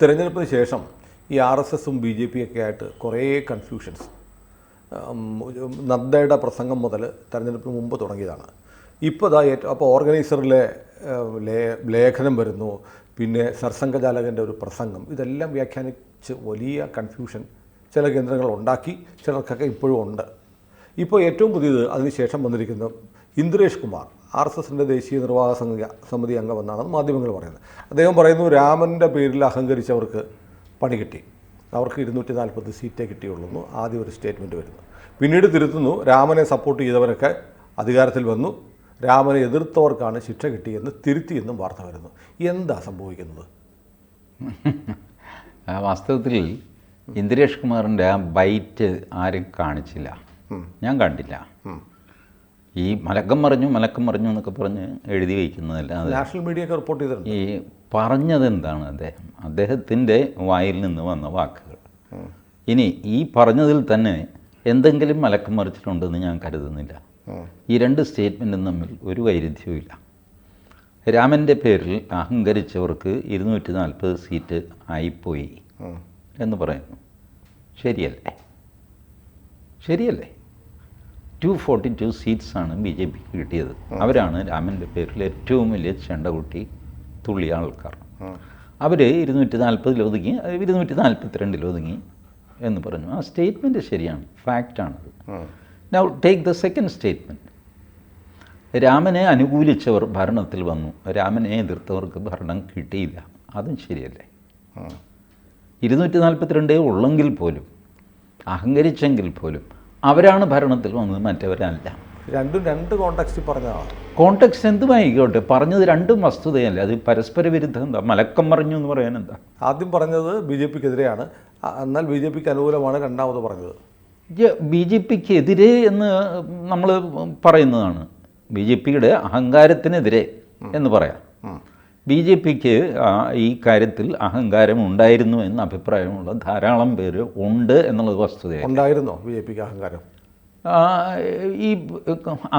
തിരഞ്ഞെടുപ്പിന് ശേഷം ഈ ആർ എസ് എസും ബി ജെ പി ഒക്കെ ആയിട്ട് കുറേ കൺഫ്യൂഷൻസ് നദ്ദയുടെ പ്രസംഗം മുതൽ തെരഞ്ഞെടുപ്പിന് മുമ്പ് തുടങ്ങിയതാണ്. ഇപ്പോൾ ഇതാ ഏറ്റവും അപ്പോൾ ഓർഗനൈസറിലെ ലേഖനം വരുന്നു പിന്നെ സർസംഘചാലകന്റെ ഒരു പ്രസംഗം. ഇതെല്ലാം വ്യാഖ്യാനിച്ച് വലിയ കൺഫ്യൂഷൻ ചില കേന്ദ്രങ്ങൾ ഉണ്ടാക്കി ചിലർക്കൊക്കെ ഇപ്പോഴും ഉണ്ട്. ഇപ്പോൾ ഏറ്റവും പുതിയത് അതിനുശേഷം വന്നിരിക്കുന്ന ഇന്ദ്രേഷ് കുമാർ. ആർ എസ് എസിന്റെ ദേശീയ നിർവാഹക സംഘ സമിതി അംഗമെന്നാണ് മാധ്യമങ്ങൾ പറയുന്നത്. അദ്ദേഹം പറയുന്നു രാമന്റെ പേരിൽ അഹങ്കരിച്ചവർക്ക് പണി കിട്ടി. അവർക്ക് ഇരുന്നൂറ്റി നാൽപ്പത് സീറ്റേ കിട്ടിയുള്ളൂ എന്ന് ആദ്യം ഒരു സ്റ്റേറ്റ്മെന്റ് വരുന്നു. പിന്നീട് തിരുത്തുന്നു രാമനെ സപ്പോർട്ട് ചെയ്തവരൊക്കെ അധികാരത്തിൽ വന്നു. രാമനെ എതിർത്തവർക്കാണ് ശിക്ഷ കിട്ടിയെന്ന് തിരുത്തിയെന്നും വാർത്ത വരുന്നു. എന്താ സംഭവിക്കുന്നത്? വാസ്തവത്തിൽ ഇന്ദിരേഷ് കുമാറിന്റെ ആ ബൈറ്റ് ആരും കാണിച്ചില്ല. ഞാൻ കണ്ടില്ല. ഈ മലക്കം മറിഞ്ഞു മലക്കം മറിഞ്ഞു എന്നൊക്കെ പറഞ്ഞ് എഴുതി വയ്ക്കുന്നതല്ല നാഷണൽ മീഡിയ ഒക്കെ റിപ്പോർട്ട് ചെയ്തിട്ടുണ്ട്. ഈ പറഞ്ഞത് എന്താണ് അദ്ദേഹം? അദ്ദേഹത്തിന്റെ വായിൽ നിന്ന് വന്ന വാക്കുകൾ. ഇനി ഈ പറഞ്ഞതിൽ തന്നെ എന്തെങ്കിലും മലക്കം മറിച്ചിട്ടുണ്ടെന്ന് ഞാൻ കരുതുന്നില്ല. ഈ രണ്ട് സ്റ്റേറ്റ്മെന്റും തമ്മിൽ ഒരു വൈരുദ്ധ്യവുമില്ല. രാമന്റെ പേരിൽ അഹങ്കരിച്ചവർക്ക് ഇരുന്നൂറ്റി നാൽപ്പത് സീറ്റ് ആയിപ്പോയി എന്ന് പറയുന്നു. ശരിയല്ലേ? ശരിയല്ലേ? ടു ഫോർട്ടി ടു സീറ്റ്സാണ് ബി ജെ പിക്ക് കിട്ടിയത്. അവരാണ് രാമന്റെ പേരിൽ ഏറ്റവും വലിയ ചെണ്ടകുട്ടി തുള്ളിയ ആൾക്കാർ. അവർ ഇരുന്നൂറ്റി നാൽപ്പതിൽ ഒതുങ്ങി ഇരുന്നൂറ്റി നാൽപ്പത്തിരണ്ടിൽ ഒതുങ്ങി എന്ന് പറഞ്ഞു. ആ സ്റ്റേറ്റ്മെന്റ് ശരിയാണ് ഫാക്റ്റാണത്. Now take the second statement രാമനെ അനുകൂലിച്ചവർ ഭരണത്തിൽ വന്നു. രാമനെ എതിർത്തവർക്ക് ഭരണം കിട്ടിയില്ല. അതും ശരിയല്ലേ? ഇരുന്നൂറ്റി നാൽപ്പത്തിരണ്ടേ ഉള്ളെങ്കിൽ പോലും അഹങ്കരിച്ചെങ്കിൽ പോലും അവരാണ് ഭരണത്തിൽ വന്നത് മറ്റവരല്ല. രണ്ടും രണ്ട് കോണ്ടാക്സ്റ്റ് പറഞ്ഞതാണ് കോണ്ടെക്സ്റ്റ് എന്തുമായിക്കോട്ടെ പറഞ്ഞത് രണ്ടും വസ്തുതയല്ല? അത് പരസ്പര വിരുദ്ധം എന്താ? മലക്കം പറഞ്ഞു എന്ന് പറയാൻ എന്താ? ആദ്യം പറഞ്ഞത് ബി ജെ പിക്കെതിരെയാണ്. എതിരെയാണ് എന്നാൽ ബി ജെ പിക്ക് അനുകൂലമാണ് രണ്ടാമത് പറഞ്ഞത്. ബി ജെ പിക്ക് എതിരെ എന്ന് നമ്മൾ പറയുന്നതാണ്. ബി ജെ പിയുടെ അഹങ്കാരത്തിനെതിരെ എന്ന് പറയാം. ബി ജെ പിക്ക് ഈ കാര്യത്തിൽ അഹങ്കാരം ഉണ്ടായിരുന്നു എന്ന അഭിപ്രായമുള്ള ധാരാളം പേര് ഉണ്ട് എന്നുള്ളത് വസ്തുതയാണ് ഉണ്ടായിരുന്നോ ബി ജെ പിക്ക് അഹങ്കാരം? ഈ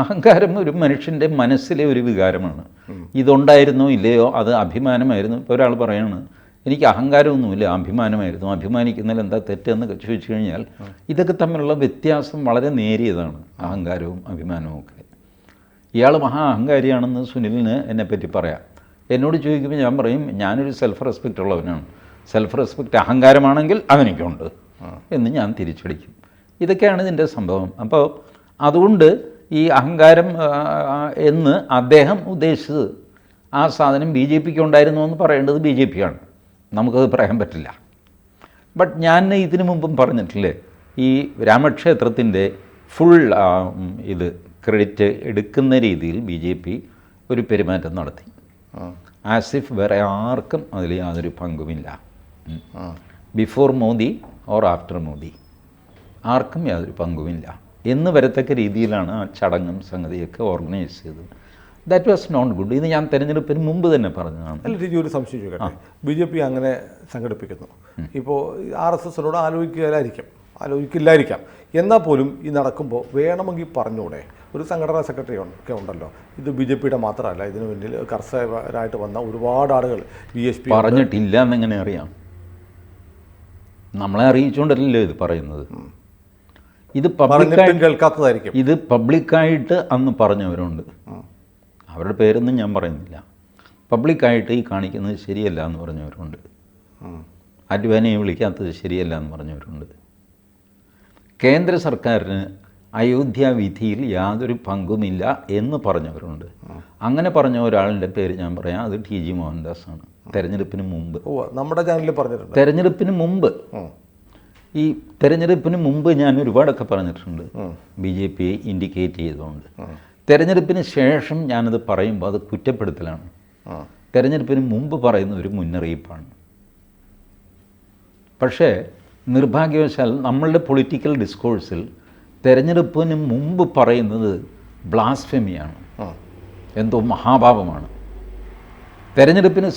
അഹങ്കാരം ഒരു മനുഷ്യന്റെ മനസ്സിലെ ഒരു വികാരമാണ്. ഇതുണ്ടായിരുന്നോ ഇല്ലയോ അത് അഭിമാനമായിരുന്നു. ഇപ്പോൾ ഒരാൾ പറയാണ് എനിക്ക് അഹങ്കാരമൊന്നുമില്ല അഭിമാനമായിരുന്നു. അഭിമാനിക്കുന്നതിൽ എന്താ തെറ്റെന്ന് ചോദിച്ചു കഴിഞ്ഞാൽ ഇതൊക്കെ തമ്മിലുള്ള വ്യത്യാസം വളരെ നേരിയതാണ് അഹങ്കാരവും അഭിമാനവും ഒക്കെ. ഇയാൾ മഹാ അഹങ്കാരിയാണെന്ന് സുനിലിന് എന്നെപ്പറ്റി പറയാം. എന്നോട് ചോദിക്കുമ്പോൾ ഞാൻ പറയും ഞാനൊരു സെൽഫ് റെസ്പെക്റ്റ് ഉള്ളവനാണ്. സെൽഫ് റെസ്പെക്റ്റ് അഹങ്കാരമാണെങ്കിൽ അവനിക്കുണ്ട്. എന്ന് ഞാൻ തിരിച്ചടിക്കും. ഇതൊക്കെയാണ് ഇതിന്റെ സംഭവം. അപ്പോൾ അതുകൊണ്ട് ഈ അഹങ്കാരം എന്ന് അദ്ദേഹം ഉദ്ദേശിച്ചത് ആ സാധനം ബി ജെ പിക്ക് ഉണ്ടായിരുന്നു എന്ന് പറയേണ്ടത് ബി ജെ പിയാണ്. നമുക്കത് പറയാൻ പറ്റില്ല. ബട്ട് ഞാൻ ഇതിനു മുമ്പും പറഞ്ഞിട്ടില്ലേ ഈ രാമക്ഷേത്രത്തിന്റെ ഫുൾ ഇത് ക്രെഡിറ്റ് എടുക്കുന്ന രീതിയിൽ ബി ജെ പി ഒരു പെരുമാറ്റം നടത്തി. ആസിഫ് വേറെ ആർക്കും അതിൽ യാതൊരു പങ്കുമില്ല. Before Modi or after Modi. ആർക്കും യാതൊരു പങ്കുമില്ല. എന്ന് വരത്തക്ക രീതിയിലാണ് ആ ചടങ്ങും സംഗതിയൊക്കെ ഓർഗനൈസ് ചെയ്തത്. ദാറ്റ് വാസ് നോട്ട് ഗുഡ് ഇത് ഞാൻ തിരഞ്ഞെടുപ്പിന് മുമ്പ് തന്നെ പറഞ്ഞതാണ്. അല്ല രുചി ഒരു സംശയം ചോദിക്കട്ടെ? ബി ജെ പി അങ്ങനെ സംഘടിപ്പിക്കുന്നു. ഇപ്പോൾ ആർ എസ് എസിനോട് ആലോചിക്കില്ലായിരിക്കും ആലോചിക്കില്ലായിരിക്കാം. എന്നാൽ പോലും ഈ നടക്കുമ്പോൾ വേണമെങ്കിൽ പറഞ്ഞൂടെ? ഒരു സംഘടനാ സെക്രട്ടറി ഒക്കെ ഉണ്ടല്ലോ. ഇത് ബി ജെ പിയുടെ മാത്രമല്ല ഇതിനു മുന്നിൽ കർഷകരായിട്ട് വന്ന ഒരുപാട് ആളുകൾ ബി എസ് പി പറഞ്ഞിട്ടില്ല എന്നെങ്ങനെ അറിയാം? നമ്മളെ അറിയിച്ചുകൊണ്ടല്ലല്ലോ ഇത് പറയുന്നത്. ഇത് പബ്ലിക്കായിട്ട് കേൾക്കാത്തതായിരിക്കും. ഇത് പബ്ലിക്കായിട്ട് അന്ന് പറഞ്ഞവരുണ്ട്. അവരുടെ പേരൊന്നും ഞാൻ പറയുന്നില്ല. പബ്ലിക്കായിട്ട് ഈ കാണിക്കുന്നത് ശരിയല്ല എന്ന് പറഞ്ഞവരുണ്ട്. അഡ്വാനിയെ വിളിക്കാത്തത് ശരിയല്ല എന്ന് പറഞ്ഞവരുണ്ട്. കേന്ദ്ര സർക്കാരിന് അയോധ്യ വിധിയിൽ യാതൊരു പങ്കുമില്ല എന്ന് പറഞ്ഞവരുണ്ട്. അങ്ങനെ പറഞ്ഞ ഒരാളിന്റെ പേര് ഞാൻ പറയാം. അത് ടി ജി മോഹൻദാസ് ആണ് തെരഞ്ഞെടുപ്പിന് മുമ്പ്. നമ്മുടെ ചാനലിൽ പറഞ്ഞിട്ടുണ്ട്. തെരഞ്ഞെടുപ്പിന് മുമ്പ്. ഈ തെരഞ്ഞെടുപ്പിന് മുമ്പ് ഞാൻ ഒരുപാടൊക്കെ പറഞ്ഞിട്ടുണ്ട്. ബി ജെ പിയെ ഇൻഡിക്കേറ്റ് ചെയ്തുകൊണ്ട്. തെരഞ്ഞെടുപ്പിന് ശേഷം ഞാനത് പറയുമ്പോൾ അത് കുറ്റപ്പെടുത്തലാണ്. തെരഞ്ഞെടുപ്പിന് മുമ്പ് പറയുന്ന ഒരു മുന്നറിയിപ്പാണ്. പക്ഷേ നിർഭാഗ്യവശാൽ നമ്മളുടെ പൊളിറ്റിക്കൽ ഡിസ്കോഴ്സിൽ തെരഞ്ഞെടുപ്പിന് മുമ്പ് പറയുന്നത് ബ്ലാസ്ഫെമിയാണ്. എന്തോ മഹാഭാവമാണ് തെരഞ്ഞെടുപ്പിന്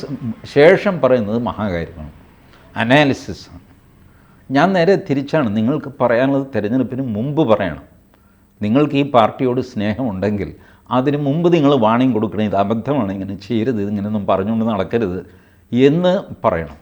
ശേഷം പറയുന്നത് മഹാകാര്യമാണ്. അനാലിസിസാണ് ഞാൻ നേരെ തിരിച്ചാണ്. നിങ്ങൾക്ക് പറയാനുള്ളത് തിരഞ്ഞെടുപ്പിന് മുമ്പ് പറയണം. നിങ്ങൾക്ക് ഈ പാർട്ടിയോട് സ്നേഹമുണ്ടെങ്കിൽ അതിന് മുമ്പ് നിങ്ങൾ വാണിംഗ് കൊടുക്കണം. ഇത് അബദ്ധമാണ്. ഇങ്ങനെ ചെയ്യരുത്. ഇങ്ങനെയൊന്നും പറഞ്ഞുകൊണ്ട് നടക്കരുത് എന്ന് പറയണം.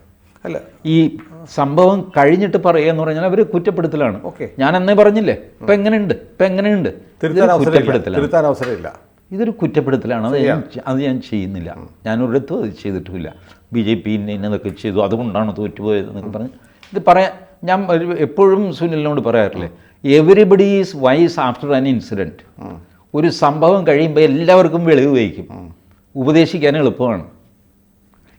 അല്ല. ഈ സംഭവം കഴിഞ്ഞിട്ട് പറയുക എന്ന് പറഞ്ഞാൽ അവർ കുറ്റപ്പെടുത്തലാണ്. ഓക്കെ. ഞാൻ അന്നേ പറഞ്ഞില്ലേ? ഇപ്പം എങ്ങനെയുണ്ട്? ഇപ്പം എങ്ങനെയുണ്ട്? തിരുത്താൻ അവസരമില്ല. കുറ്റപ്പെടുത്തലാണ്. അവസരമില്ല. ഇതൊരു കുറ്റപ്പെടുത്തലാണ്. അത് ഞാൻ അത് ഞാൻ ചെയ്യുന്നില്ല. ഞാനൊരിടത്തും അത് ചെയ്തിട്ടുമില്ല. ബി ജെ പി ഇന്നതൊക്കെ ചെയ്തു. അതുകൊണ്ടാണ് തോറ്റുപോയത് എന്നൊക്കെ പറഞ്ഞ് ഇത് പറയാൻ ഞാൻ എപ്പോഴും സുനിലിനോട് പറയാറില്ലേ? Everybody is wise after an incident ഒരു സംഭവം കഴിയുമ്പോൾ എല്ലാവർക്കും വെളിവ് വഹിക്കും. ഉപദേശിക്കാൻ എളുപ്പമാണ്.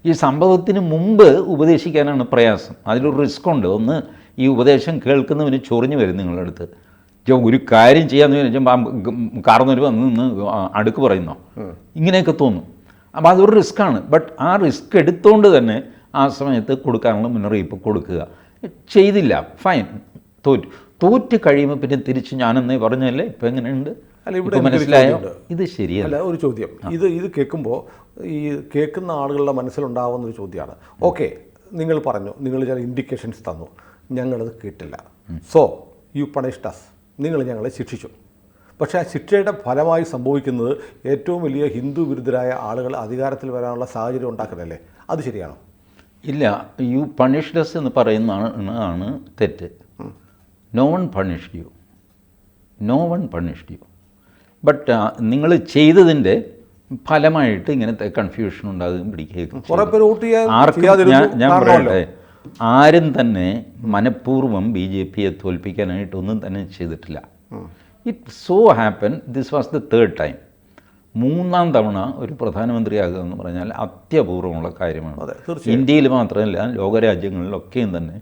ഈ സംഭവത്തിന് മുമ്പ് ഉപദേശിക്കാനാണ് പ്രയാസം. അതിലൊരു റിസ്ക് ഉണ്ട്. ഒന്ന് ഈ ഉപദേശം കേൾക്കുന്നവന് ചൊറിഞ്ഞു വരും നിങ്ങളുടെ അടുത്ത്. ജോ ഒരു കാര്യം ചെയ്യാന്ന് വെച്ചാൽ കാർന്നൊരു വന്ന് നിന്ന് അടുക്ക് പറയുന്നോ? ഇങ്ങനെയൊക്കെ തോന്നും. അപ്പോൾ അതൊരു റിസ്ക്കാണ്. ബട്ട് ആ റിസ്ക് എടുത്തുകൊണ്ട് തന്നെ ആ സമയത്ത് കൊടുക്കാനുള്ള മുന്നറിയിപ്പ് കൊടുക്കുക. ചെയ്തില്ല. ഫൈൻ. തോറ്റു. തോറ്റ് കഴിയുമ്പോൾ പിന്നെ തിരിച്ച് ഞാനെന്നേ പറഞ്ഞല്ലേ? ഇപ്പം എങ്ങനെയുണ്ട്? അല്ല, ഇവിടെ മനസ്സിലായോ? ഇത് ശരിയല്ല. അല്ല ഒരു ചോദ്യം. ഇത് ഇത് കേൾക്കുമ്പോൾ ഈ കേൾക്കുന്ന ആളുകളുടെ മനസ്സിലുണ്ടാവുന്ന ഒരു ചോദ്യമാണ്. ഓക്കെ നിങ്ങൾ പറഞ്ഞു നിങ്ങൾ ചില ഇൻഡിക്കേഷൻസ് തന്നു. ഞങ്ങളത് കേട്ടില്ല. സോ യു പണിഷ്ഡ് അസ് നിങ്ങൾ ഞങ്ങളെ ശിക്ഷിച്ചു. പക്ഷേ ആ ശിക്ഷയുടെ ഫലമായി സംഭവിക്കുന്നത് ഏറ്റവും വലിയ ഹിന്ദു വിരുദ്ധരായ ആളുകൾ അധികാരത്തിൽ വരാനുള്ള സാഹചര്യം ഉണ്ടാക്കുന്നതല്ലേ? അത് ശരിയാണോ? ഇല്ല യു പണിഷ്ഡസ് എന്ന് പറയുന്നതാണ് ആണ് തെറ്റ്. No one punished you no one punish you but നിങ്ങൾ ചെയ്തതിന്റെ ഫലമായിട്ട് ഇങ്ങനത്തെ കൺഫ്യൂഷൻ ഉണ്ടാകുകയും പിടിക്കുകയും വോട്ട് ആർക്കും ഞാൻ പറയട്ടെ ആരും തന്നെ മനഃപൂർവം ബി ജെ പിയെ തോൽപ്പിക്കാനായിട്ട് ഒന്നും തന്നെ ചെയ്തിട്ടില്ല. It so happen this was the third time മൂന്നാം തവണ ഒരു പ്രധാനമന്ത്രിയാകുക എന്ന് പറഞ്ഞാൽ അത്യപൂർവമുള്ള കാര്യമാണ്. ഇന്ത്യയിൽ മാത്രമല്ല ലോകരാജ്യങ്ങളിലൊക്കെയും തന്നെ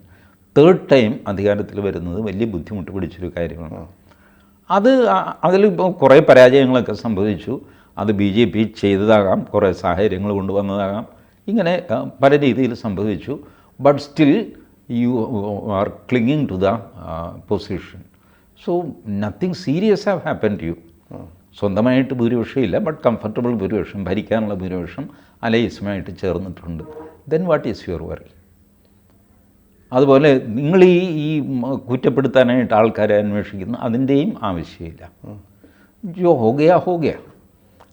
തേർഡ് ടൈം അധികാരത്തിൽ വരുന്നത് വലിയ ബുദ്ധിമുട്ട് പിടിച്ചൊരു കാര്യമാണ്. അത് അതിൽ ഇപ്പോൾ കുറേ പരാജയങ്ങളൊക്കെ സംഭവിച്ചു. അത് ബി ജെ പി ചെയ്തതാകാം കുറേ സാഹചര്യങ്ങൾ കൊണ്ടുവന്നതാകാം. ഇങ്ങനെ പല രീതിയിൽ സംഭവിച്ചു. But still you are clinging to the position so nothing serious have happen to you സ്വന്തമായിട്ട് ഭൂരിപക്ഷം ഇല്ല ബട്ട് കംഫർട്ടബിൾ ഭൂരിപക്ഷം ഭരിക്കാനുള്ള ഭൂരിപക്ഷം അലയിസുമായിട്ട് ചേർന്നിട്ടുണ്ട്. Then what is your worry അതുപോലെ നിങ്ങൾ ഈ ഈ കുറ്റപ്പെടുത്താനായിട്ട് ആൾക്കാരെ അന്വേഷിക്കുന്നു അതിന്റെയും ആവശ്യമില്ല. ജോ ഹോഗയാ ഹോഗയാ.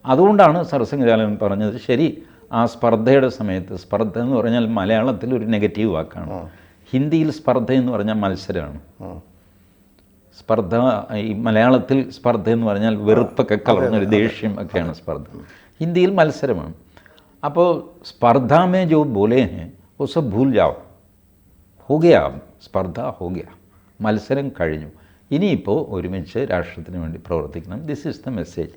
അതുകൊണ്ടാണ് സർസംഘചാലൻ പറഞ്ഞത് ശരി ആ സ്പർദ്ധയുടെ സമയത്ത് സ്പർദ്ധ എന്ന് പറഞ്ഞാൽ മലയാളത്തിൽ ഒരു നെഗറ്റീവ് വാക്കാണ്. ഹിന്ദിയിൽ സ്പർദ്ധ എന്ന് പറഞ്ഞാൽ മത്സരമാണ്. സ്പർദ്ധ ഈ മലയാളത്തിൽ സ്പർദ്ധ എന്ന് പറഞ്ഞാൽ വെറുപ്പൊക്കെ കലർന്നൊരു ദേഷ്യം ഒക്കെയാണ് സ്പർദ്ധ. ഹിന്ദിയിൽ മത്സരമാണ്. അപ്പോൾ സ്പർദ്ധാമേ ജോ ബോലേ ഹെ ഓസ ഭൂൽ ജാവോ. ഹോ ഗയാ സ്പർദ്ധ ഹു ഗയാ മത്സരം കഴിഞ്ഞു. ഇനിയിപ്പോൾ ഒരുമിച്ച് രാഷ്ട്രത്തിന് വേണ്ടി പ്രവർത്തിക്കണം. ദിസ് ഈസ് ദ മെസ്സേജ്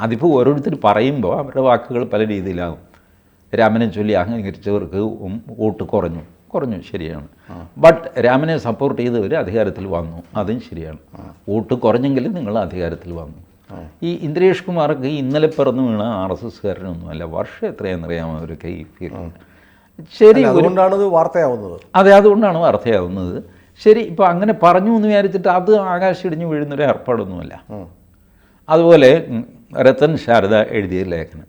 അതിപ്പോൾ ഓരോരുത്തർ പറയുമ്പോൾ അവരുടെ വാക്കുകൾ പല രീതിയിലാകും രാമനെ ചൊല്ലി അഹങ്കരിച്ചവർക്ക് വോട്ട് കുറഞ്ഞു. കുറഞ്ഞു ശരിയാണ്. ബട്ട് രാമനെ സപ്പോർട്ട് ചെയ്തവർ അധികാരത്തിൽ വന്നു. അതും ശരിയാണ്. വോട്ട് കുറഞ്ഞെങ്കിലും നിങ്ങൾ അധികാരത്തിൽ വന്നു. ഈ ഇന്ദ്രേഷ് കുമാർക്ക് ഇന്നലെ പിറന്നു വീണ ആർ എസ് എസ്കാരനൊന്നുമല്ല. വർഷം എത്രയാണെന്നറിയാമോ അവരൊക്കെ ഈ ഫീൽ ശരി അതുകൊണ്ടാണ് വാർത്തയാവുന്നത്. അതെ അതുകൊണ്ടാണ് വാർത്തയാവുന്നത്. ശരി ഇപ്പോൾ അങ്ങനെ പറഞ്ഞു എന്ന് വിചാരിച്ചിട്ട് അത് ആകാശം ഇടിഞ്ഞു വീഴുന്നൊരു ഏർപ്പാടൊന്നുമല്ല. അതുപോലെ രത്തൻ ശാരദ എഴുതിയ ലേഖനം.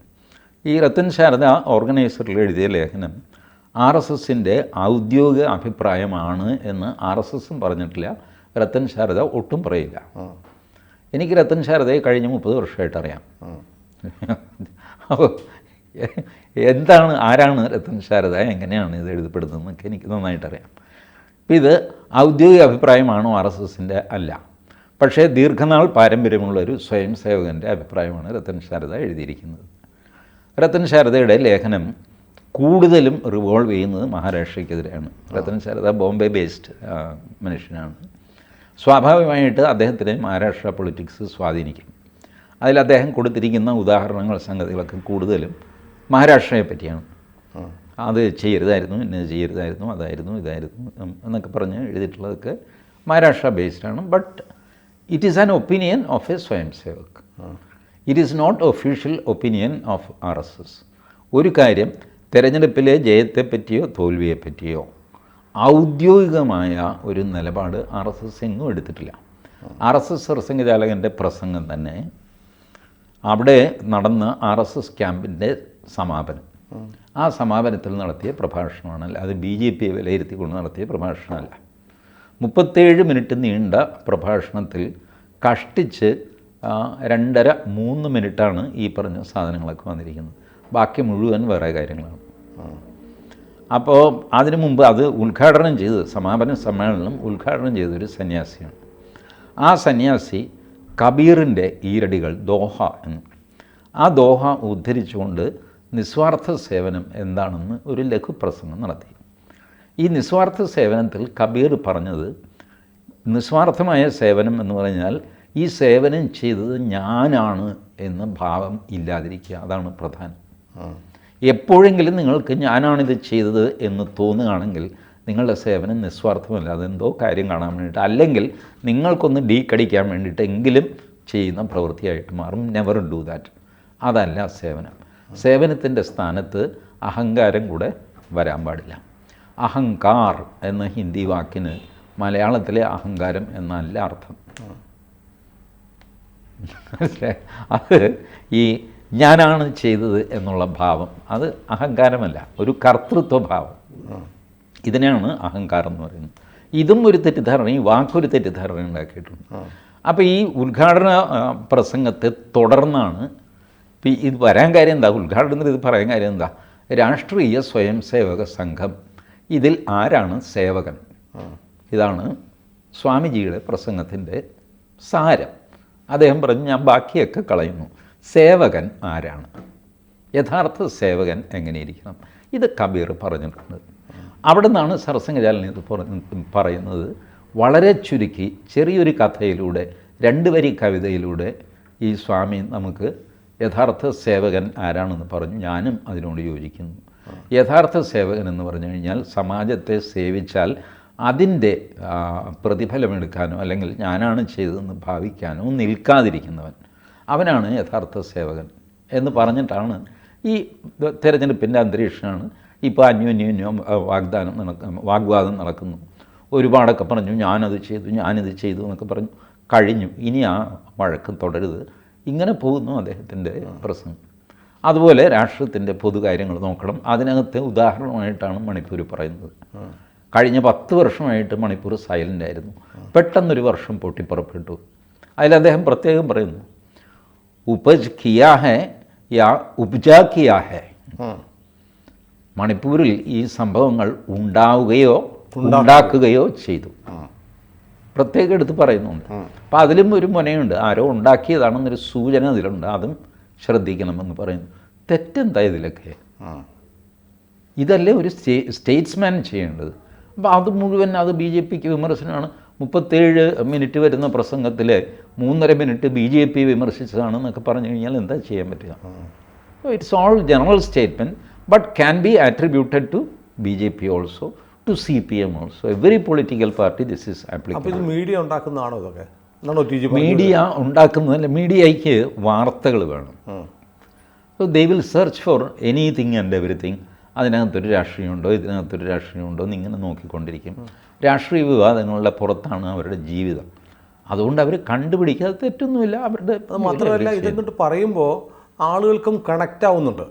ഈ രത്തൻ ശാരദ ഓർഗനൈസറിൽ എഴുതിയ ലേഖനം ആർ എസ് എസിന്റെ ഔദ്യോഗിക അഭിപ്രായമാണ് എന്ന് ആർ എസ് എസും പറഞ്ഞിട്ടില്ല. രത്തൻ ശാരദ ഒട്ടും പറയില്ല. എനിക്ക് രത്തൻ ശാരദയെ കഴിഞ്ഞ മുപ്പത് വർഷമായിട്ട് അറിയാം. അപ്പോൾ എന്താണ് ആരാണ് രത്തൻ ശാരദ എങ്ങനെയാണ് ഇത് എഴുതപ്പെടുന്നതെന്നൊക്കെ എനിക്ക് നന്നായിട്ടറിയാം. അപ്പം ഇത് ഔദ്യോഗിക അഭിപ്രായമാണോ ആർ എസ് എസിന്റെ അല്ല. പക്ഷേ ദീർഘനാൾ പാരമ്പര്യമുള്ള ഒരു സ്വയം സേവകന്റെ അഭിപ്രായമാണ് രത്തൻ ശാരദ എഴുതിയിരിക്കുന്നത്. രത്തൻ ശാരദയുടെ ലേഖനം കൂടുതലും റിവോൾവ് ചെയ്യുന്നത് മഹാരാഷ്ട്രയ്ക്കെതിരെയാണ്. രത്തൻ ശാരദ ബോംബെ ബേസ്ഡ് മനുഷ്യനാണ്. സ്വാഭാവികമായിട്ട് അദ്ദേഹത്തിന് മഹാരാഷ്ട്ര പൊളിറ്റിക്സ് സ്വാധീനിക്കും. അതിൽ അദ്ദേഹം കൊടുത്തിരിക്കുന്ന ഉദാഹരണങ്ങൾ സംഗതികളൊക്കെ കൂടുതലും മഹാരാഷ്ട്രയെ പറ്റിയാണ്. അത് ചെയ്യരുതായിരുന്നു ഇന്നത് ചെയ്യരുതായിരുന്നു അതായിരുന്നു ഇതായിരുന്നു എന്നൊക്കെ പറഞ്ഞ് എഴുതിയിട്ടുള്ളതൊക്കെ Maharashtra ബേസ്ഡാണ് but it is an opinion of a swayamsevak it is not official opinion of R S S ഒരു കാര്യം തെരഞ്ഞെടുപ്പിലെ ജയത്തെപ്പറ്റിയോ തോൽവിയെപ്പറ്റിയോ തോൽവിയെ പറ്റിയോ ഔദ്യോഗികമായ ഒരു നിലപാട് ആർ എസ് എസ് എങ്ങും എടുത്തിട്ടില്ല. ആർ എസ് എസ് സർസംഘചാലകന്റെ പ്രസംഗം തന്നെ അവിടെ നടന്ന ആർ എസ് എസ് ക്യാമ്പിന്റെ സമാപനം. ആ സമാപനത്തിൽ നടത്തിയ പ്രഭാഷണമാണ് അത് ബി ജെ പിയെ വിലയിരുത്തിക്കൊണ്ട് നടത്തിയ പ്രഭാഷണമല്ല. മുപ്പത്തേഴ് മിനിറ്റ് നീണ്ട പ്രഭാഷണത്തിൽ കഷ്ടിച്ച് രണ്ടര മൂന്ന് മിനിറ്റാണ് ഈ പറഞ്ഞ സാധനങ്ങളൊക്കെ വന്നിരിക്കുന്നത്. ബാക്കി മുഴുവൻ വേറെ കാര്യങ്ങളാണ്. അപ്പോൾ അതിനു മുമ്പ് അത് ഉദ്ഘാടനം ചെയ്ത് സമാപന സമ്മേളനം ഉദ്ഘാടനം ചെയ്തൊരു സന്യാസിയാണ്. ആ സന്യാസി കബീറിന്റെ ഈരടികൾ ദോഹ എന്ന്. ആ ദോഹ ഉദ്ധരിച്ചുകൊണ്ട് നിസ്വാർത്ഥ സേവനം എന്താണെന്ന് ഒരു ലഘുപ്രസംഗം നടത്തി. ഈ നിസ്വാർത്ഥ സേവനത്തിൽ കബീർ പറഞ്ഞത് നിസ്വാർത്ഥമായ സേവനം എന്ന് പറഞ്ഞാൽ ഈ സേവനം ചെയ്തത് ഞാനാണ് എന്ന ഭാവം ഇല്ലാതിരിക്കുക. അതാണ് പ്രധാനം. എപ്പോഴെങ്കിലും നിങ്ങൾക്ക് ഞാനാണിത് ചെയ്തത് എന്ന് തോന്നുകയാണെങ്കിൽ നിങ്ങളുടെ സേവനം നിസ്വാർത്ഥമല്ല. അതെന്തോ കാര്യം കാണാൻ വേണ്ടിയിട്ട്. അല്ലെങ്കിൽ നിങ്ങൾക്കൊന്ന് ഡീ കടിക്കാൻ വേണ്ടിയിട്ടെങ്കിലും ചെയ്യുന്ന പ്രവൃത്തിയായിട്ട് മാറും. നെവർ ഡു ദാറ്റ് അതല്ല സേവനം. സേവനത്തിന്റെ സ്ഥാനത്ത് അഹങ്കാരം കൂടെ വരാൻ പാടില്ല. അഹങ്കാർ എന്ന ഹിന്ദി വാക്കിന് മലയാളത്തിലെ അഹങ്കാരം എന്നല്ല അർത്ഥം. അത് ഈ ഞാനാണ് ചെയ്തത് എന്നുള്ള ഭാവം അത് അഹങ്കാരമല്ല ഒരു കർത്തൃത്വ ഭാവം. ഇതിനെയാണ് അഹങ്കാരം എന്ന് പറയുന്നത്. ഇതും ഒരു തെറ്റിദ്ധാരണ ഈ വാക്കൊരു തെറ്റിദ്ധാരണ ഉണ്ടാക്കിയിട്ടുണ്ട്. അപ്പോൾ ഈ ഉദ്ഘാടന പ്രസംഗത്തെ തുടർന്നാണ് ഇപ്പം ഇത് വരാൻ കാര്യം എന്താ ഉദ്ഘാടനത്തിൽ ഇത് പറയാൻ കാര്യം എന്താ രാഷ്ട്രീയ സ്വയം സേവക സംഘം. ഇതിൽ ആരാണ് സേവകൻ? ഇതാണ് സ്വാമിജിയുടെ പ്രസംഗത്തിന്റെ സാരം. അദ്ദേഹം പറഞ്ഞു ഞാൻ ബാക്കിയൊക്കെ കളയുന്നു. സേവകൻ ആരാണ്? യഥാർത്ഥ സേവകൻ എങ്ങനെയിരിക്കണം? ഇത് കബീർ പറഞ്ഞിട്ടുണ്ട്. അവിടെ നിന്നാണ് സരസംഗജാലൻ ഇത് പറയുന്നത്. വളരെ ചുരുക്കി ചെറിയൊരു കഥയിലൂടെ രണ്ട് വരി കവിതയിലൂടെ ഈ സ്വാമി നമുക്ക് യഥാർത്ഥ സേവകൻ ആരാണെന്ന് പറഞ്ഞു ഞാനും അതിനോട് യോജിക്കുന്നു. യഥാർത്ഥ സേവകൻ എന്ന് പറഞ്ഞു കഴിഞ്ഞാൽ സമാജത്തെ സേവിച്ചാൽ അതിന്റെ പ്രതിഫലമെടുക്കാനോ അല്ലെങ്കിൽ ഞാനാണ് ചെയ്തതെന്ന് ഭാവിക്കാനോ നിൽക്കാതിരിക്കുന്നവൻ. അവനാണ് യഥാർത്ഥ സേവകൻ എന്ന് പറഞ്ഞിട്ടാണ് ഈ തിരഞ്ഞെടുപ്പിന്റെ അന്തരീക്ഷമാണ് ഇപ്പോൾ അന്യോന്യോന്യം വാഗ്ദാനം നടക്ക വാഗ്വാദം നടക്കുന്നു. ഒരുപാടൊക്കെ പറഞ്ഞു ഞാനത് ചെയ്തു ഞാനിത് ചെയ്തു എന്നൊക്കെ പറഞ്ഞു കഴിഞ്ഞു. ഇനി ആ വഴക്ക് തുടരുത്. ഇങ്ങനെ പോകുന്നു അദ്ദേഹത്തിന്റെ പ്രസംഗം. അതുപോലെ രാഷ്ട്രത്തിന്റെ പൊതുകാര്യങ്ങൾ നോക്കണം. അതിനകത്തെ ഉദാഹരണമായിട്ടാണ് മണിപ്പൂർ പറയുന്നത്. കഴിഞ്ഞ പത്ത് വർഷമായിട്ട് മണിപ്പൂർ സൈലന്റ് ആയിരുന്നു. പെട്ടെന്നൊരു വർഷം പൊട്ടിപ്പുറപ്പെട്ടു. അതിൽ അദ്ദേഹം പ്രത്യേകം പറയുന്നു ഉപജ് കിയാ ഹെ യാ ഉപജാ കിയാ ഹെ മണിപ്പൂരിൽ ഈ സംഭവങ്ങൾ ഉണ്ടാവുകയോ ഉണ്ടാക്കുകയോ. ചെയ്തു. പ്രത്യേകം എടുത്ത് പറയുന്നുണ്ട്. അപ്പം അതിലും ഒരു മുനയുണ്ട്. ആരോ ഉണ്ടാക്കിയതാണെന്നൊരു സൂചന അതിലുണ്ട്. അതും ശ്രദ്ധിക്കണമെന്ന് പറയുന്നു. തെറ്റെന്താ ഇതിലൊക്കെ? ഇതല്ലേ ഒരു സ്റ്റേ സ്റ്റേറ്റ്സ്മാൻ ചെയ്യേണ്ടത്. അപ്പോൾ അത് മുഴുവൻ അത് ബി ജെ പിക്ക് വിമർശനമാണ്. മുപ്പത്തേഴ് മിനിറ്റ് വരുന്ന പ്രസംഗത്തിൽ മൂന്നര മിനിറ്റ് ബി ജെ പി വിമർശിച്ചതാണെന്നൊക്കെ പറഞ്ഞു കഴിഞ്ഞാൽ എന്താ ചെയ്യാൻ പറ്റുക? It's all general statement but can be attributed to B J P also to C P M also every political party this is applicable media ഉണ്ടാക്കുന്നതാണോ ഇതൊക്കെ? മീഡിയ ഉണ്ടാക്കുന്നതല്ല മീഡിയയ്ക്ക് വാർത്തകൾ വേണം. So they will search for anything and everything അതിനകത്തൊരു രാഷ്ട്രീയമുണ്ടോ ഇതിനകത്തൊരു രാഷ്ട്രീയമുണ്ടോ എന്ന് ഇങ്ങനെ നോക്കിക്കൊണ്ടിരിക്കും രാഷ്ട്രീയ വിവാദങ്ങളുടെ പുറത്താണ് അവരുടെ ജീവിതം. അതുകൊണ്ട് അവർ കണ്ടുപിടിക്കാതെ തെറ്റൊന്നുമില്ല. അവരുടെ മാത്രമല്ല ഇതെന്നിട്ട് പറയുമ്പോൾ ആളുകൾക്കും കണക്റ്റ് ആവുന്നുണ്ട്.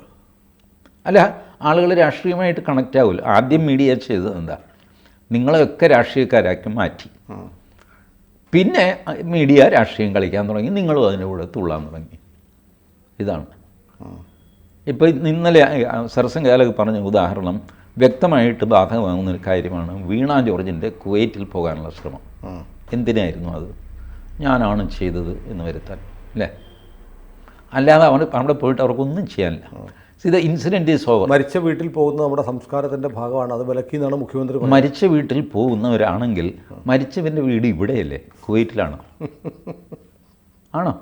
അല്ല ആളുകൾ രാഷ്ട്രീയമായിട്ട് കണക്റ്റ് ആവില്ല ആദ്യം മീഡിയ ചെയ്തത് എന്താ? നിങ്ങളെയൊക്കെ രാഷ്ട്രീയക്കാരാക്കി മാറ്റി. പിന്നെ മീഡിയ രാഷ്ട്രീയം കളിക്കാൻ തുടങ്ങി. നിങ്ങളും അതിന്റെ കൂടെ തുള്ളാൻ തുടങ്ങി. ഇതാണ്. ഇപ്പോൾ ഇന്നലെ സരസംഘാലക് പറഞ്ഞ ഉദാഹരണം വ്യക്തമായിട്ട് ബാധകമാകുന്ന ഒരു കാര്യമാണ് വീണ ജോർജിന്റെ കുവൈറ്റിൽ പോകാനുള്ള ശ്രമം. എന്തിനായിരുന്നു അത്? ഞാനാണ് ചെയ്തത് എന്ന് വരുത്താൻ. അല്ലേ അല്ലാതെ അവൻ അവിടെ പോയിട്ട് അവർക്കൊന്നും ചെയ്യാനില്ല. ഇത് ഇൻസിഡന്റ് ഈസ് ഓവർ മരിച്ച വീട്ടിൽ പോകുന്ന നമ്മുടെ സംസ്കാരത്തിന്റെ ഭാഗമാണ്. അത് വിലക്കി എന്നാണ് മുഖ്യമന്ത്രി മരിച്ച വീട്ടിൽ പോകുന്നവരാണെങ്കിൽ മരിച്ചവന്റെ വീട് ഇവിടെയല്ലേ? കുവൈറ്റിലാണ്? ആണോ?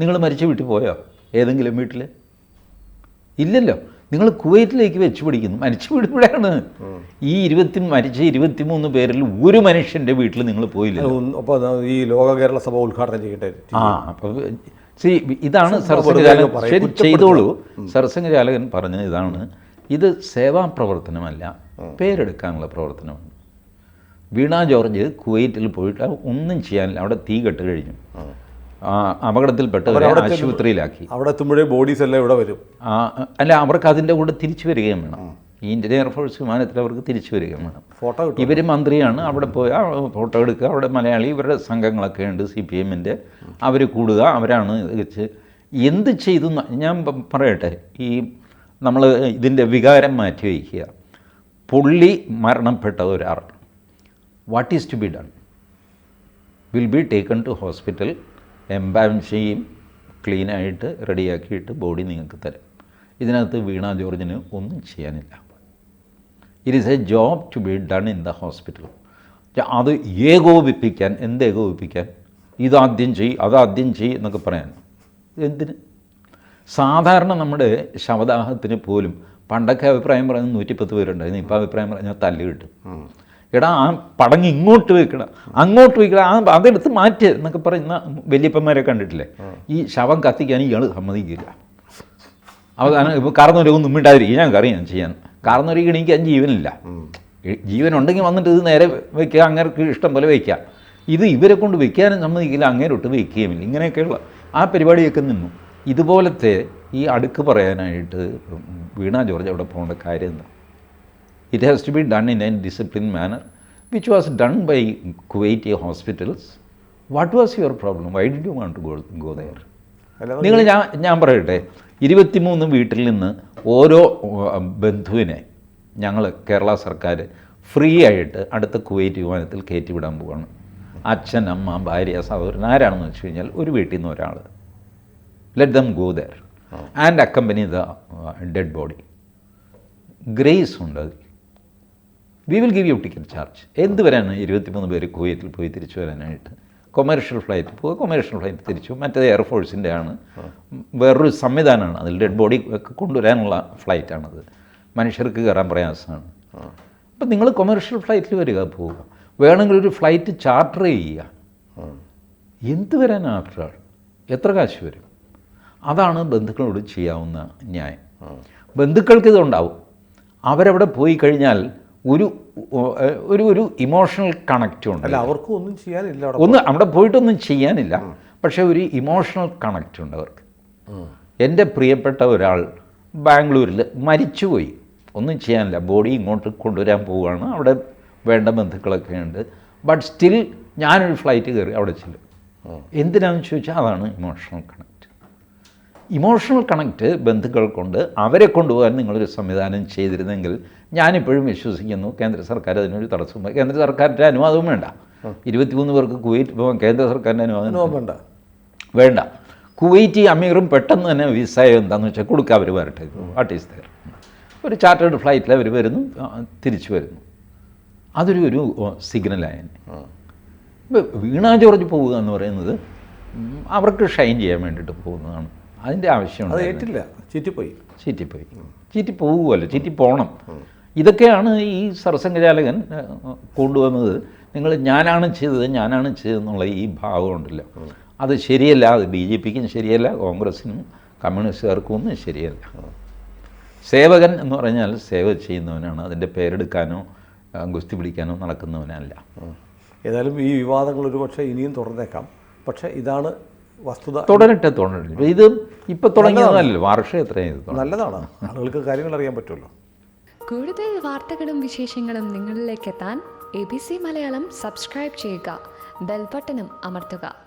നിങ്ങൾ മരിച്ച വീട്ടിൽ പോയോ? ഏതെങ്കിലും വീട്ടിൽ? ഇല്ലല്ലോ. നിങ്ങൾ കുവൈറ്റിലേക്ക് വെച്ച് പിടിക്കുന്നു. മരിച്ച വീട് ഇവിടെയാണ്. ഈ ഇരുപത്തി മരിച്ച ഇരുപത്തിമൂന്ന് പേരിൽ ഒരു മനുഷ്യന്റെ വീട്ടിൽ നിങ്ങൾ പോയില്ല അപ്പോൾ ഈ ലോക കേരള സഭ ഉദ്ഘാടനം ചെയ്യട്ടെ. ആ അപ്പോൾ സി ഇതാണ് സർസംഘചാലകൻ. ശരി. ചെയ്തോളൂ. സർസംഘചാലകൻ പറഞ്ഞത് ഇതാണ്. ഇത് സേവാ പ്രവർത്തനമല്ല പേരെടുക്കാനുള്ള പ്രവർത്തനമാണ്. വീണ ജോർജ് കുവൈറ്റിൽ പോയിട്ട് ഒന്നും ചെയ്യാനില്ല. അവിടെ തീ കെട്ട് കഴിഞ്ഞു. ആ, അപകടത്തിൽപ്പെട്ടവരെ ആശുപത്രിയിലാക്കി. അവിടെ എത്തുമ്പോഴേ ബോഡീസ് എല്ലാം ഇവിടെ വരും. അല്ല അവർക്ക് അതിന്റെ കൂടെ തിരിച്ചു വരികയും വേണം. ഈ ഇന്ത്യൻ എയർഫോഴ്സ് വിമാനത്തിൽ അവർക്ക് തിരിച്ചു വരികയും വേണം ഫോട്ടോ ഇവർ മന്ത്രിയാണ്. അവിടെ പോയി ഫോട്ടോ എടുക്കുക. അവിടെ മലയാളി ഇവരുടെ സംഘങ്ങളൊക്കെ ഉണ്ട് സി പി എമ്മിന്റെ അവർ കൂടുക അവരാണ് വെച്ച് എന്ത് ചെയ്തു ഞാൻ പറയട്ടെ. ഈ നമ്മൾ ഇതിന്റെ വികാരം മാറ്റി വയ്ക്കുക. പുള്ളി മരണപ്പെട്ട ഒരാൾ. What is to be done will be taken to hospital embalm ചെയ്യും ക്ലീനായിട്ട് റെഡിയാക്കിയിട്ട് ബോഡി നിങ്ങൾക്ക് തരും. ഇതിനകത്ത് വീണ ജോർജിന് ഒന്നും ചെയ്യാനില്ല. It is a job to be done in the hospital അത് ഏകോപിപ്പിക്കാൻ എന്ത് ഏകോപിപ്പിക്കാൻ? ഇതാദ്യം ചെയ് അതാദ്യം ചെയ് എന്നൊക്കെ പറയാൻ. എന്തിന്? സാധാരണ നമ്മുടെ ശവദാഹത്തിന് പോലും പണ്ടൊക്കെ അഭിപ്രായം പറയുന്നത് നൂറ്റിപ്പത്ത് പേരുണ്ടായിരുന്നു ഇപ്പോൾ അഭിപ്രായം പറഞ്ഞാൽ തല്ല് കിട്ടും. എടാ ആ പടങ്ങി ഇങ്ങോട്ട് വെക്കണം. അങ്ങോട്ട് വെക്കണം. ആ അതെടുത്ത് മാറ്റ് എന്നൊക്കെ പറയുന്ന വലിയപ്പന്മാരെ കണ്ടിട്ടില്ലേ? ഈ ശവം കത്തിക്കാൻ ഇയാൾ സമ്മതിക്കില്ല. അവസാനം ഇപ്പോൾ കാർന്നൊരുക്കൊന്നും മിണ്ടാതിരിക്കും. ഞാൻ അറിയാം ചെയ്യാൻ. കാർന്നൊരുക്ക് എണീക്കാൻ ജീവനില്ല. ജീവൻ ജീവനുണ്ടെങ്കിൽ വന്നിട്ട് ഇത് നേരെ വയ്ക്കുക അങ്ങനെ ഇഷ്ടം പോലെ വയ്ക്കുക ഇത് ഇവരെ കൊണ്ട് വയ്ക്കാനും സമ്മതിക്കില്ല അങ്ങേരൊട്ട് വയ്ക്കുകയുമില്ല ഇങ്ങനെയൊക്കെയുള്ള ആ പരിപാടിയൊക്കെ നിന്നു. ഇതുപോലത്തെ ഈ അടുക്ക് പറയാനായിട്ട് വീണ ജോർജ് അവിടെ പോകേണ്ട കാര്യം എന്താ? It has to be done in an discipline manner which was done by Kuwait hospitals what was your problem why did you want to go go there നിങ്ങൾ ഞാൻ ഞാൻ പറയട്ടെ. ഇരുപത്തിമൂന്ന് വീട്ടിൽ നിന്ന് ഓരോ ബന്ധുവിനെ ഞങ്ങൾ കേരള സർക്കാർ ഫ്രീ ആയിട്ട് അടുത്ത കുവൈറ്റ് വിമാനത്തിൽ കയറ്റി വിടാൻ പോവാണ്. അച്ഛൻ അമ്മ ഭാര്യ സഹോദരൻ ആരാണെന്ന് വെച്ച് കഴിഞ്ഞാൽ ഒരു വീട്ടിൽ നിന്ന് ഒരാൾ let them go there and accompany the dead body grace ഉണ്ട് അതിൽ. We will give you ticket charge എന്ത് വരാനാണ് ഇരുപത്തിമൂന്ന് പേര് കുവൈറ്റിൽ പോയി തിരിച്ചു വരാനായിട്ട്? കൊമേഴ്ഷ്യൽ ഫ്ലൈറ്റ് പോവുക കൊമേർഷ്യൽ ഫ്ലൈറ്റ് തിരിച്ചു. മറ്റേത് എയർഫോഴ്സിന്റെ ആണ്. വേറൊരു സംവിധാനമാണ്. അതിൽ ഡെഡ് ബോഡി ഒക്കെ കൊണ്ടുവരാനുള്ള ഫ്ലൈറ്റാണത് മനുഷ്യർക്ക് കയറാൻ പ്രയാസമാണ്. അപ്പം നിങ്ങൾ കൊമേർഷ്യൽ ഫ്ലൈറ്റിൽ വരിക പോവുക. വേണമെങ്കിൽ ഒരു ഫ്ലൈറ്റ് ചാർട്ടർ ചെയ്യുക. എന്ത് വരാൻ ആൾ എത്ര കാശ് വരും? അതാണ് ബന്ധുക്കളോട് ചെയ്യാവുന്ന ന്യായം. ബന്ധുക്കൾക്ക് ഇതുണ്ടാവും. അവരവിടെ പോയി കഴിഞ്ഞാൽ ഒരു ഒരു ഒരു ഇമോഷണൽ കണക്റ്റ് ഉണ്ട്. അല്ല അവർക്കും ഒന്നും ചെയ്യാനില്ല ഒന്ന് അവിടെ പോയിട്ടൊന്നും ചെയ്യാനില്ല. പക്ഷേ ഒരു ഇമോഷണൽ കണക്റ്റ് ഉണ്ട് അവർക്ക്. എന്റെ പ്രിയപ്പെട്ട ഒരാൾ ബാംഗ്ലൂരിൽ മരിച്ചുപോയി. ഒന്നും ചെയ്യാനില്ല. ബോഡി ഇങ്ങോട്ട് കൊണ്ടുവരാൻ പോവുകയാണ്. അവിടെ വേണ്ട ബന്ധുക്കളൊക്കെ ഉണ്ട്. ബട്ട് സ്റ്റിൽ ഞാനൊരു ഫ്ലൈറ്റ് കയറി അവിടെ ചെല്ലും. എന്തിനാണെന്ന് ചോദിച്ചാൽ അതാണ് ഇമോഷണൽ കണക്റ്റ് ഇമോഷണൽ കണക്റ്റ് ബന്ധുക്കൾക്കുണ്ട് അവരെ കൊണ്ടുപോകാൻ നിങ്ങളൊരു സംവിധാനം ചെയ്തിരുന്നെങ്കിൽ ഞാനിപ്പോഴും വിശ്വസിക്കുന്നു കേന്ദ്ര സർക്കാർ അതിനൊരു തടസ്സം കേന്ദ്ര സർക്കാരിന്റെ അനുവാദവും വേണ്ട. ഇരുപത്തിമൂന്ന് പേർക്ക് കുവൈറ്റ് പോകാൻ കേന്ദ്ര സർക്കാരിന്റെ അനുവാദം വേണ്ട. വേണ്ട. കുവൈറ്റി അമീറും പെട്ടെന്ന് തന്നെ വിസ എന്താണെന്ന് വെച്ചാൽ കൊടുക്കുക അവർ വരട്ടെ. വാട്ട് ഈസ് ദയർ ഒരു ചാർട്ടേഡ് ഫ്ലൈറ്റിൽ അവർ വരുന്നു തിരിച്ചു വരുന്നു. അതൊരു ഒരു സിഗ്നലായ വീണ ജോർജ് പോവുക എന്ന് പറയുന്നത് അവർക്ക് ഷൈൻ ചെയ്യാൻ വേണ്ടിയിട്ട് പോകുന്നതാണ്. അതിന്റെ അത് ആവശ്യമുണ്ട് ഏറ്റില്ല. ചീറ്റിപ്പോയി. ചീറ്റിപ്പോയി. ചീറ്റി പോകുമല്ലോ ചീറ്റി പോകണം ഇതൊക്കെയാണ് ഈ സർസംഘചാലകൻ കൊണ്ടുവന്നത്. നിങ്ങൾ ഞാനാണ് ചെയ്തത് ഞാനാണ് ചെയ്തതെന്നുള്ള ഈ ഭാവം ഉണ്ടല്ലോ. അത് ശരിയല്ല. അത് ബി ജെ പിക്കും ശരിയല്ല. കോൺഗ്രസിനും കമ്മ്യൂണിസ്റ്റുകാർക്കും ഒന്നും ശരിയല്ല. സേവകൻ എന്ന് പറഞ്ഞാൽ സേവ ചെയ്യുന്നവനാണ്. അതിന്റെ പേരെടുക്കാനോ ഗുസ്തി പിടിക്കാനോ നടക്കുന്നവനല്ല. ഏതായാലും ഈ വിവാദങ്ങൾ ഒരുപക്ഷെ ഇനിയും തുടർന്നേക്കാം. പക്ഷേ ഇതാണ് വസ്തുത. തുടരട്ടെ തുടരട്ടെ ഇത് ഇപ്പം തുടങ്ങിയതല്ലോ വർഷം എത്രയും ഇത് നല്ലതാണ്. ആളുകൾക്ക് കാര്യങ്ങൾ അറിയാൻ പറ്റുമല്ലോ. കൂടുതൽ വാർത്തകളും വിശേഷങ്ങളും നിങ്ങളിലേക്ക് എത്താൻ A B C Malayalam subscribe ചെയ്യുക. ബെൽബട്ടനും അമർത്തുക.